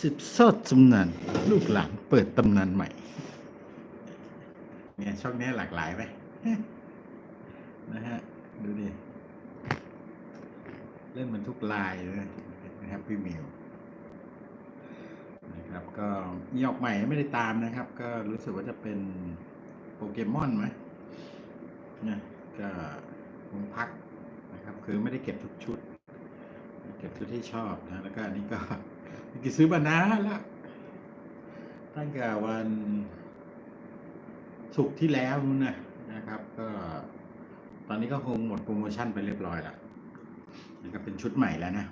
สิบซอดตำนานลูกหลานเปิดตำนานใหม่ เนี่ยช่องนี้หลากหลายไหมนะฮะ ดูดิ เล่นมันทุกลายเลยแฮปปี้มิลนะครับก็มีออกใหม่ไม่ได้ตามนะครับ ก็รู้สึกว่าจะเป็นโปเกมอนไหมเนี่ยก็คงพักนะครับ คือไม่ได้เก็บทุกชุด เก็บชุดที่ชอบนะ แล้วก็อันนี้ก็ กิซื้อมานานล้วตั้งแต่วันศุกร์ที่แล้วนู่นนะนะครับ ก็ตอนนี้ก็คงหมดโปรโมชั่นไปเรียบร้อยแล้วนะครับเป็นชุดใหม่แล้วนะ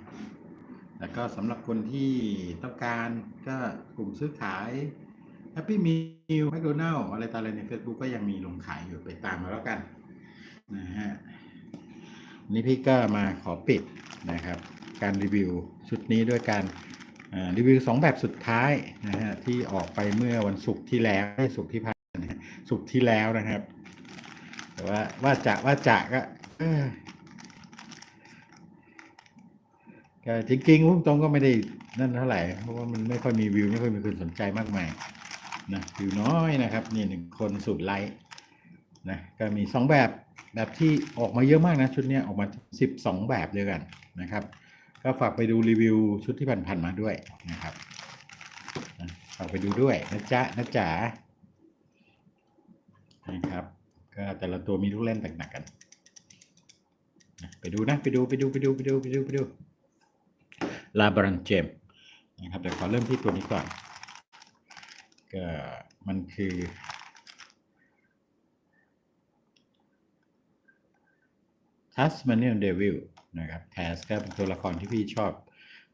แล้วก็สำหรับคนที่ต้องการก็กลุ่มซื้อขาย Happy Meal McDonald อะไรต่ออะไรใน Facebook ก็ยังมีลงขายอยู่ไปตามมาแล้วกันนะฮะนี่พี่ก็มาขอปิดนะครับ การรีวิวชุดนี้ด้วยการ รีวิวสองแบบสุดท้ายนะฮะที่ออกไปเมื่อวันศุกร์ที่แล้วไม่ใช่ศุกร์ที่ผ่านนะฮะศุกร์ที่แล้วนะครับ แต่ว่าว่าจะว่าจะก็เออก็จริงๆพุ่งตรงก็ไม่ได้นั่นเท่าไหร่ เพราะว่ามันไม่ค่อยมีวิว ไม่ค่อยมีคนสนใจมากมายนะวิวน้อยนะครับ นี่หนึ่งคนสูตรไลค์นะก็มีสองแบบแบบที่ออกมาเยอะมากนะ ชุดนี้ออกมาสิบสองแบบเดียกันนะครับ ก็ฝากไปดูรีวิวชุดที่ผ่านๆมาด้วยนะครับฝากไปดูด้วยนะจ๊ะนะจ๋านะครับ ก็แต่ละตัวมีลูกเล่นต่างๆกัน ไปดูนะ ไปดูไปดูไปดูไปดูไปดูไปดูลาบรันเจมนะครับเดี๋ยวขอเริ่มที่ตัวนี้ก่อน ก็มันคือทัสมาเนียเดวิล นะครับแทสก็เป็นตัวละครที่พี่ชอบ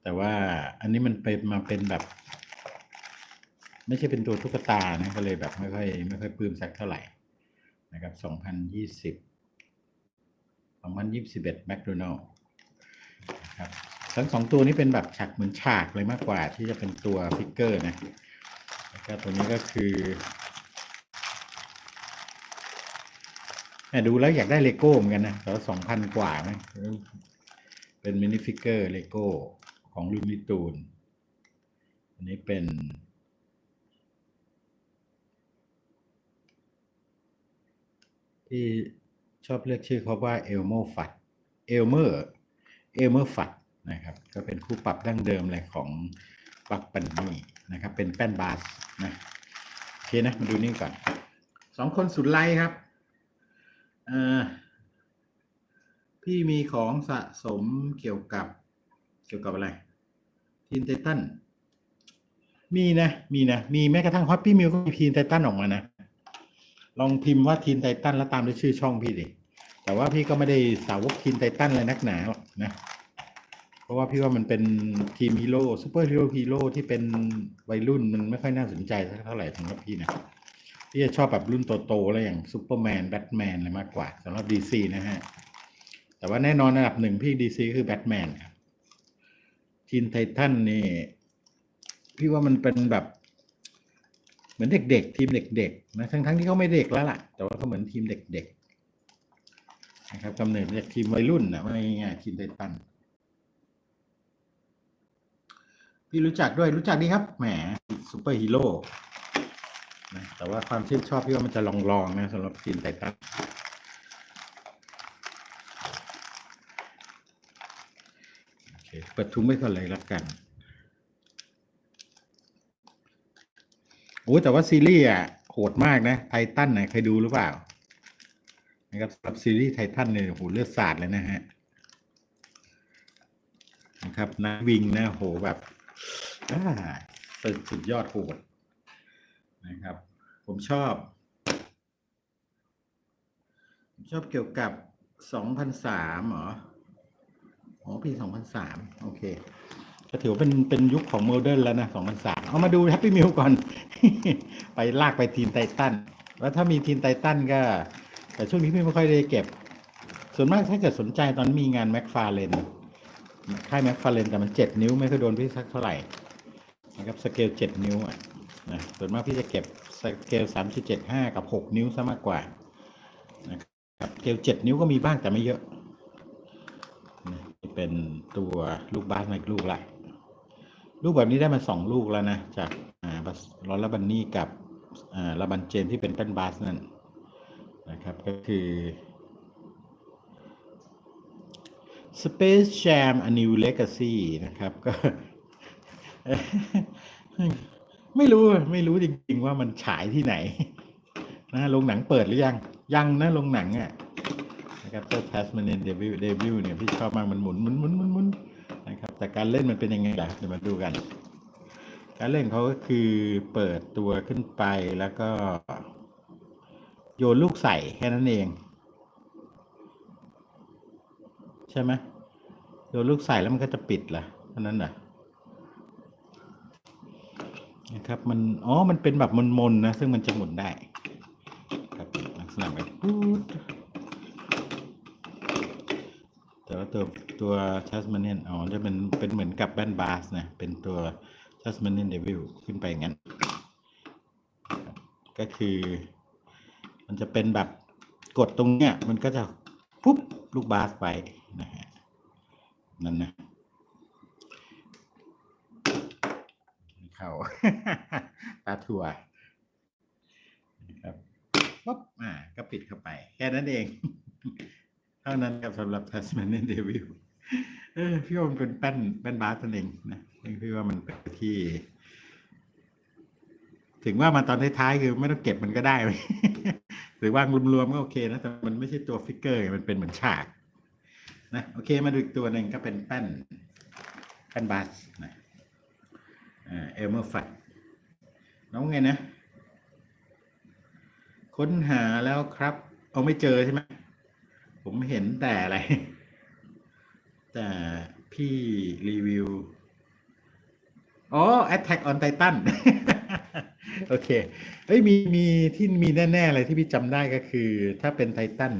แต่ว่าอันนี้มันเป็นมาเป็นแบบ ไม่ใช่เป็นตัวตุ๊กตานะก็เลยแบบไม่ค่อยไม่ค่อยปลื้มสักเท่าไหร่นะครับ2020 2021 McDonald นะครับทั้งสองตัวนี้เป็นแบบฉากเหมือนฉากเลยมากกว่าที่จะเป็นตัวฟิกเกอร์นะแล้วก็ตัวนี้ก็คือแหม่ ดูแล้วอยากได้เลโก้เหมือนกันนะแต่ว่าสองพันกว่าไหมเป็นมินิฟิกเกอร์เลโก้ของลูมิตูน อันนี้เป็น ที่ชอบเรียกชื่อเขาว่าเอลโมฟัดเอลเมอร์เอลเมอร์ฟัดนะครับ ก็เป็นคู่ปรับดั้งเดิมเลยของบักปันนี่นะครับ เป็นแป้นบาสนะ โอเคนะ มาดูนี่ก่อนสองคนสุดไลค์ครับ พี่มีของสะสมเกี่ยวกับเกี่ยวกับอะไรทีนไททันมีนะ มีนะ มีแม้กระทั่งฮอตปี้มิวก็มีทีนไททันออกมานะ ลองพิมพ์ว่าทีนไททันแล้วตามด้วยชื่อช่องพี่ดิแต่ว่าพี่ก็ไม่ได้สาวกทีนไททันอะไรนักหนาหรอกนะ เพราะว่าพี่ว่ามันเป็นทีมฮีโร่ซูเปอร์ฮีโร่ฮีโร่ที่เป็นวัยรุ่นมันไม่ค่อยน่าสนใจเท่าไหร่สำหรับพี่นะ พี่จะชอบแบบรุ่นโตๆแล้วอย่างซูเปอร์แมนแบทแมนอะไรมากกว่าสำหรับดีซีนะฮะ แต่ว่าแน่นอนอันดับหนึ่งพี่ดีซีคือแบทแมนครับทีนไททันนี่ พี่ว่ามันเป็นแบบ เหมือนเด็กๆ ทีมเด็กๆนะทั้งๆที่เขาไม่เด็กแล้วล่ะ แต่ว่าเขาเหมือนทีมเด็กๆนะครับกำเนิดจากทีมวัยรุ่นนะว่าง่ายทีมไททันพี่รู้จักด้วยรู้จักดีครับแหมซูเปอร์ฮีโร่ นะแต่ว่าความชื่นชอบพี่ว่ามันจะลองๆนะสำหรับทีมไททันโอเคปิดทุ้งไว้ก่อนเลยแล้วกันโอ้แต่ว่าซีรีส์อะโหดมากนะไททันนะเคยดูหรือเปล่านะครับสำหรับซีรีส์ไททันเนี่ยโหเลือดสาดเลยนะฮะนะครับนักวิ่งนะโหแบบอ่าเป็นสุดยอดโหดนะครับ ผมชอบผมชอบเกี่ยวกับ2003เหรออ๋อปี2003โอเคก็ถือว่าเป็นเป็นยุคของโมเดิร์นแล้วนะ2003เอามาดูแฮปปี้มิลก่อน ไปลากไปทีมไททันแล้วถ้ามีทีมไททันก็ แต่ช่วงนี้พี่ไม่ค่อยได้เก็บ ส่วนมากถ้าเกิดสนใจตอนมีงานแม็กฟาเลนค่ายแม็กฟาเลนแต่มันเจ็ดนิ้วไม่เคยโดนพี่สักเท่าไหร่นะครับสเกลเจ็ดนิ้วอะนะส่วนมากพี่จะเก็บ สเกลสามจุดเจ็ดห้ากับหกนิ้วซะมากกว่านะครับสเกลเจ็ดนิ้วก็มีบ้างแต่ไม่เยอะนี่เป็นตัวลูกบาสมาอีกลูกละลูกแบบนี้ได้มาสองลูกแล้วนะ จากอ่าลอลลาบันนี่กับอ่าลาบันเจนที่เป็นแป้นบาสนั่นนะครับก็คือ Space Jam A New Legacy นะครับก็ ไม่รู้ไม่รู้จริง ๆ ว่ามันฉายที่ไหนนะโรงหนังเปิดหรือยัง ยังนะโรงหนังอะนะครับเจ้า Tasmanian Devil Devil เนี่ยพี่ชอบมากมันหมุนหมุนหมุนหมุนหมุนนะครับแต่การเล่นมันเป็นยังไงล่ะเดี๋ยวมาดูกัน การเล่นเขาก็คือเปิดตัวขึ้นไปแล้วก็ โยนลูกใส่แค่นั้นเอง ใช่ไหมโยนลูกใส่แล้วมันก็จะปิดล่ะเท่านั้นน่ะ นะครับมันอ๋อมันเป็นแบบมนๆนะซึ่งมันจะหมุนได้ครับลักษณะแบบปูดแต่ว่าตัวตัว Tasmanian อ๋อจะเป็นเป็นเหมือนกับแบนบาสนะเป็นตัว Tasmanian Devil ขึ้นไปงั้น ก็คือ มันจะเป็นแบบกดตรงเนี้ยมันก็จะปุ๊บลูกบาสไปนะฮะนั่นนะ เข้าตาถั่วนะครับปุ๊บอ่า ก็ปิดเข้าไป แค่นั้นเอง เท่านั้นครับสำหรับ Tasmanian Devil เออพี่ว่ามันเป็นแป้นแป้นบาสนั่นเองนะพี่ว่ามันเป็นที่ ถึงว่ามาตอนท้ายๆคือไม่ต้องเก็บมันก็ได้ หรือว่างรวมๆก็โอเคนะ แต่มันไม่ใช่ตัวฟิกเกอร์ มันเป็นเหมือนฉาก นะ โอเค มาดูอีกตัวหนึ่งก็เป็นแป้นแป้นบาสนะ เอลเมอร์ฟัดน้องไงนะ ค้นหาแล้วครับ เอาไม่เจอใช่ไหมผมเห็นแต่อะไร แต่พี่รีวิว อ๋อ Attack on Titan โอเค เอ้ยมีมีที่มีแน่ๆเลยที่พี่จำได้ก็คือ ถ้าเป็นไททัน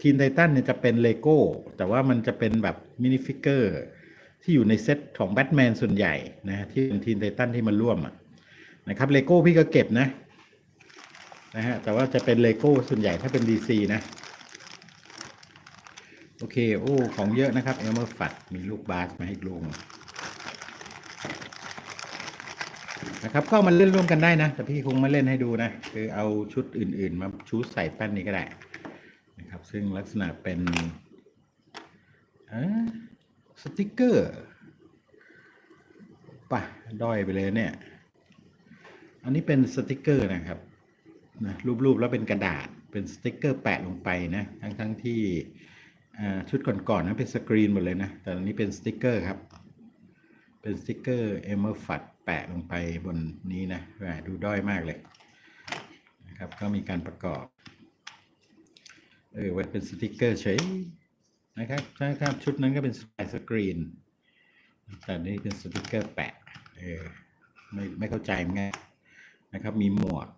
ทีนไททันเนี่ยจะเป็นเลโก้แต่ว่ามันจะเป็นแบบมินิฟิกเกอร์ ที่อยู่ในเซตของแบทแมนส่วนใหญ่นะที่เป็นทีนไททันที่มาร่วมอะนะครับเลโก้พี่ก็เก็บนะนะฮะแต่ว่าจะเป็นเลโก้ส่วนใหญ่ถ้าเป็น DC นะ โอเค โอ้ ของเยอะนะครับเอลเมอร์ฟัดมีลูกบาสมาให้ลูกนะครับก็มาเล่นร่วมกันได้นะ แต่พี่คงมาเล่นให้ดูนะ คือเอาชุดอื่น ๆ มาชูใส่แป้นนี้ก็ได้นะครับ ซึ่งลักษณะเป็นอ่า สติกเกอร์ป่ะด้อยไปเลยเนี่ย อันนี้เป็นสติกเกอร์นะครับนะรูปๆแล้วเป็นกระดาษเป็นสติกเกอร์แปะลงไปนะทั้งๆทที่ชุดก่อนๆนั้นเป็นสกรีนหมดเลยนะ แต่อันนี้เป็นสติกเกอร์ครับ เป็นสติกเกอร์เอเมอร์ฟัดแปะลงไปบนนี้นะแหมดูด้อยมากเลยนะครับก็มีการประกอบเออไว้เป็นสติกเกอร์เฉย นะครับถ้าครับ ชุดนั้นก็เป็นสายสกรีน แต่นี่เป็นสติกเกอร์แปะเออไม่ไม่เข้าใจมั้งนะครับ มีหมวก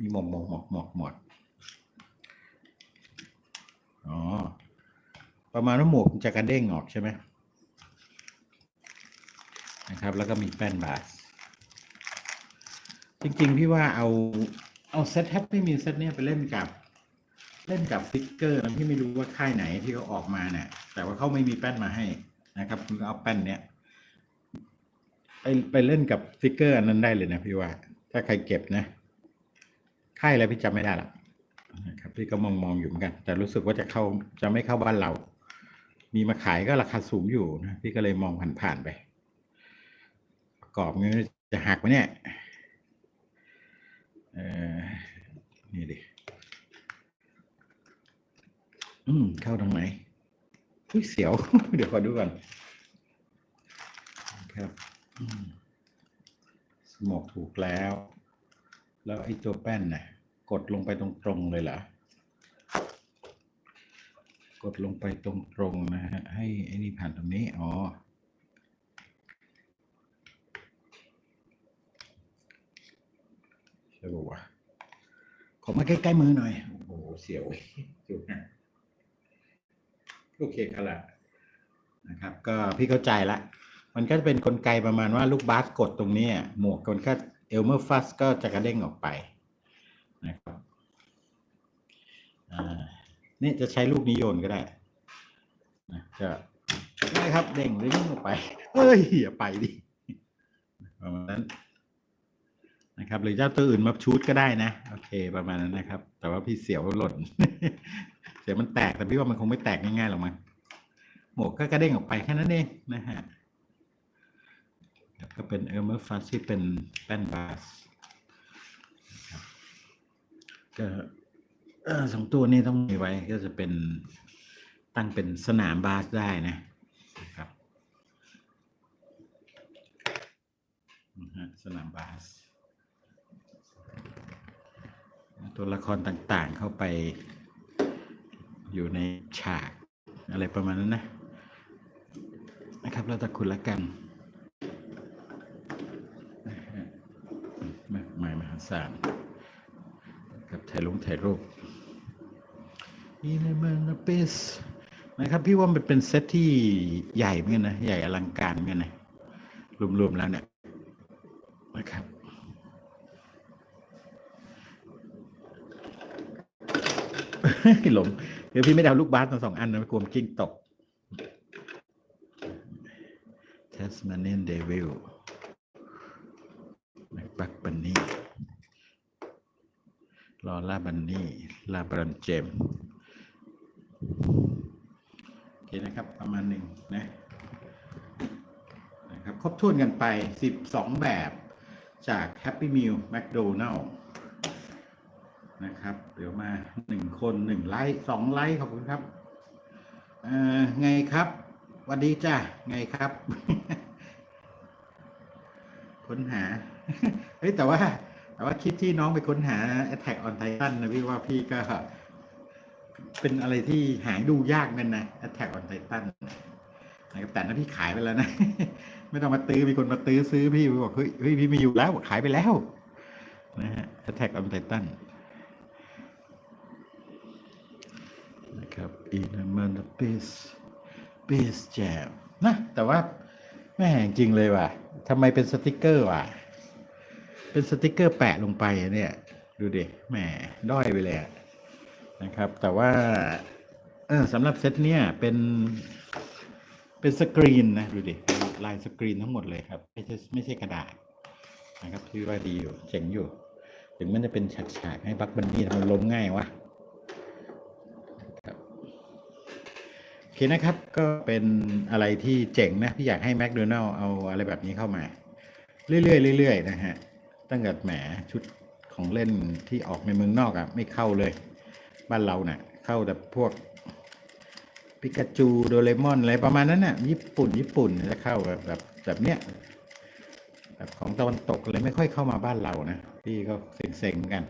มีหมวกหมวกหมวกหมวกหมวกอ๋อ ประมาณว่าหมวกจะกระเด้งออกใช่ไหมนะครับ แล้วก็มีแป้นบาสจริงๆ พี่ว่าเอาเอาเซตแฮปปี้มิวเซตเนี่ยไปเล่นกับ เล่นกับฟิกเกอร์ที่ไม่รู้ว่าค่ายไหนที่เขาออกมาเนี่ย แต่ว่าเขาไม่มีแป้นมาให้นะครับคุณก็เอาแป้นเนี้ยไปไปเล่นกับฟิกเกอร์อันนั้นได้เลยนะพี่ว่า ถ้าใครเก็บนะค่ายอะไรพี่จำไม่ได้หรอกนะครับพี่ก็มองมองอยู่เหมือนกัน แต่รู้สึกว่าจะเข้าจะไม่เข้าบ้านเรา มีมาขายก็ราคาสูงอยู่นะพี่ก็เลยมองผ่านๆไป ประกอบเงี้จะหักไหมเนี่ยเออนี่ดิ อืม เข้าทางไหนอุ้ยเสียว เดี๋ยวขอดูก่อนครับอืมสมอกถูกแล้ว แล้วไอ้ตัวแป้นน่ะ กดลงไปตรงๆเลยเหรอกดลงไปตรงๆนะฮะให้ไอ้นี่ผ่านตรงนี้ อ๋อใช่ป่าวะขอมาใกล้ๆมือหน่อย โอ้โห เสียวเว้ยดูนะ โอเคครับละนะครับ ก็พี่เข้าใจละ มันก็จะเป็นกลไกประมาณว่าลูกบาสกดตรงนี้หมวกมันก็เอลเมอร์ฟัสก็จะกระเด้งออกไปนะครับนี่จะใช้ลูกนี้โยนก็ได้นะก็ได้ครับเด้งเด้งออกไปเฮ้ยอย่าไปดิประมาณนั้น นะครับ หรือเจ้าตัวอื่นมาชูดก็ได้นะ โอเค ประมาณนั้นนะครับ แต่ว่าพี่เสียวหล่น เสียวมันแตกแต่พี่ว่ามันคงไม่แตกง่ายๆหรอกมั้งหมวกก็กระเด้งออกไปแค่นั้นเองนะฮะก็เป็นเออร์เมอร์ฟัสที่เป็นแป้นบาสก็สองตัวนี้ต้องมีไว้ก็จะเป็นตั้งเป็นสนามบาสได้นะครับสนามบาส ตัวละครต่างๆเข้าไปอยู่ในฉากอะไรประมาณนั้นนะนะครับแล้วแต่คุณละกันมากมายมหาศาลกับถ่ายลงถ่ายรูปอีเลเมนเปสนะครับ พี่ว่ามันเป็นเซตที่ใหญ่เหมือนกันนะ ใหญ่อลังการเหมือนกันนะ รวมๆแล้วเนี่ยนะครับ หลงเดี๋ยวพี่ไม่ได้เอาลูกบาสมาสองอันนะกลัวมกิ้งตก Tasmanian Devil แม็กบักบันนี่ลอล่าบันนี่ลาบรอนเจมโอเคนะครับ ประมาณหนึ่งนะนะครับ ครบถ้วนกันไป 12 แบบจาก Happy Meal McDonald นะครับ เดี๋ยวมาหนึ่งคนหนึ่งไลค์สองไลค์ขอบคุณครับ เอ่อไงครับวัสดีจ้าไงครับ ค้นหา เฮ้ยแต่ว่า แต่ว่าคลิปที่น้องไปค้นหา Attack on Titan นะพี่ว่าพี่ก็เป็นอะไรที่หาดูยากนั่นนะ Attack on Titan นะครับแต่นั้นพี่ขายไปแล้วนะ ไม่ต้องมาตื้อมีคนมาตื้อซื้อพี่บอกเฮ้ยเฮ้ยพี่มีอยู่แล้วขายไปแล้วนะฮะ Attack on Titan นะครับ in a man of peace peace jam นะแต่ว่าแม่งจริงเลยว่ะทำไมเป็นสติกเกอร์ว่ะ เป็นสติกเกอร์แปะลงไปเนี่ย ดูดิแหมด้อยไปเลยนะครับ แต่ว่าสำหรับเซตเนี่ยเป็นเป็นสกรีนนะดูดิลายสกรีนทั้งหมดเลยครับ ไม่ใช่ไม่ใช่กระดาษนะครับพี่ว่าดีอยู่เจ๋งอยู่ ถึงมันจะเป็นฉากๆให้บักบันนี่มันล้มง่ายวะ โอ เคนะครับก็เป็นอะไรที่เจ๋งนะพี่อยากให้แม d โดนัลเอาอะไรแบบนี้เข้ามา เรื่อยๆเรื่อยๆนะฮะตั้งแต่แหมชุดของเล่นที่ออกในเมืองนอกอะ่ะไม่เข้าเลย บ้านเราเนะ่ะเข้าแต่พวกปิกาจูโดเรมอนอะไรประมาณนั้นน่ะญี่ปุ่น ญี่ปุ่นจะเข้าแบบแบบแบบเนี้ยแบบของตะวันตกเลยไม่ค่อยเข้ามาบ้านเรานะพี่ก็เซ็งๆกัน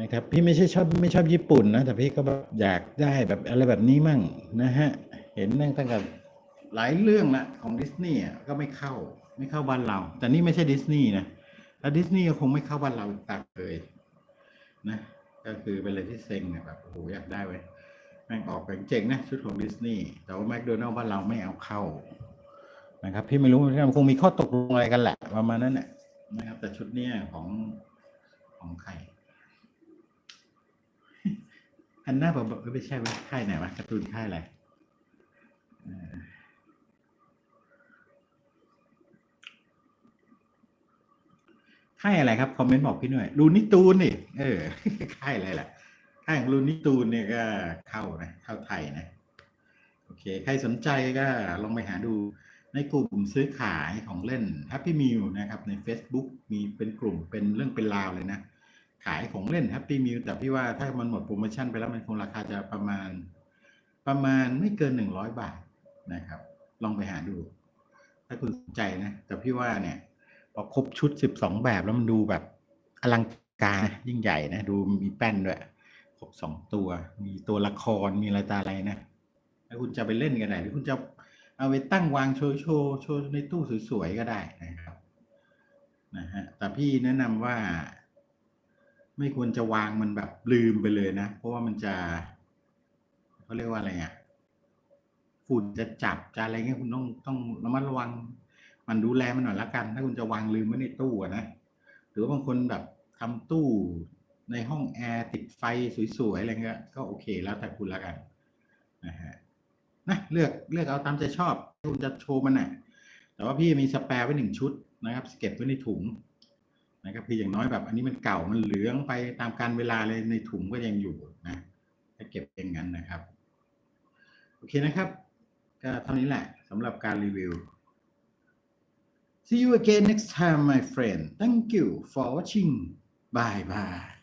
นะครับ พี่ไม่ใช่ชอบไม่ชอบญี่ปุ่นนะ แต่พี่ก็แบบอยากได้แบบอะไรแบบนี้มั่งนะฮะ เห็นนั่งตั้งแต่หลายเรื่องละของดิสนีย์ก็ไม่เข้าไม่เข้าบ้านเรา แต่นี่ไม่ใช่ดิสนีย์นะถ้าดิสนีย์ก็คงไม่เข้าบ้านเราตักเลยนะก็คือเป็นอะไรที่เซ็งอะแบบโอ้โหอยากได้ไว้ยแม่งออกแบบเจ๋งนะชุดของดิสนีย์แต่ว่าแมคโดนัลล์บ้านเราไม่เอาเข้านะครับ พี่ไม่รู้มันคงมีข้อตกลงอะไรกันแหละประมาณนั้นแหละนะครับ แต่ชุดเนี้ยของของใคร อันหน้าบอกบอกไม่ใช่ไหมค่ายไหนวะการ์ตูนค่ายอะไรค่ายอะไรครับ คอมเมนต์บอกพี่หน่อยลูนิตูนนี่เออค่ายอะไรล่ะค่ายของลูนิตูนเนี่ยก็เข้านะเข้าไทยนะโอเค ใครสนใจก็ลองไปหาดูในกลุ่มซื้อขายของเล่น Happy Meal นะครับ ใน Facebook มีเป็นกลุ่มเป็นเรื่องเป็นราวเลยนะ ขายของเล่น Happy Meal แต่พี่ว่าถ้ามันหมดโปรโมชั่นไปแล้วมันคงราคาจะประมาณ ประมาณไม่เกินหนึ่งร้อยบาทนะครับ ลองไปหาดู ถ้าคุณสนใจนะ แต่พี่ว่าเนี่ยพอครบชุดสิบสองแบบแล้วมันดูแบบอลังการยิ่งใหญ่นะ ดูมีแป้นด้วยครบสองตัว มีตัวละครมีอะไรตาอะไรนะถ้าคุณจะไปเล่นกันไหนหรือคุณจะเอาไปตั้งวางโชว์โชว์โชว์ในตู้สวยๆก็ได้นะครับนะฮะแต่พี่แนะนำว่า ไม่ควรจะวางมันแบบลืมไปเลยนะ เพราะว่ามันจะเขาเรียกว่าอะไรอะฝุ่นจะจับจะอะไรเงี้ยคุณต้องต้องระมัดระวัง มันดูแลมันหน่อยละกัน ถ้าคุณจะวางลืมไว้ในตู้นะหรือว่าบางคนแบบทำตู้ในห้องแอร์ติดไฟสวยๆอะไรเงี้ยก็โอเคแล้วแต่คุณละกันนะฮะนะเลือกเลือกเอาตามใจชอบคุณจะโชว์มันน่ะแต่ว่าพี่มีสแปร์ไว้หนึ่งชุดนะครับเก็บไว้ในถุง นะครับคืออย่างน้อยแบบ อันนี้มันเก่ามันเหลืองไปตามการเวลาเลยในถุงก็ยังอยู่นะให้เก็บเองงั้นนะครับ โอเคนะครับ ก็เท่านี้แหละสำหรับการรีวิว See you again next time my friend Thank you for watching Bye bye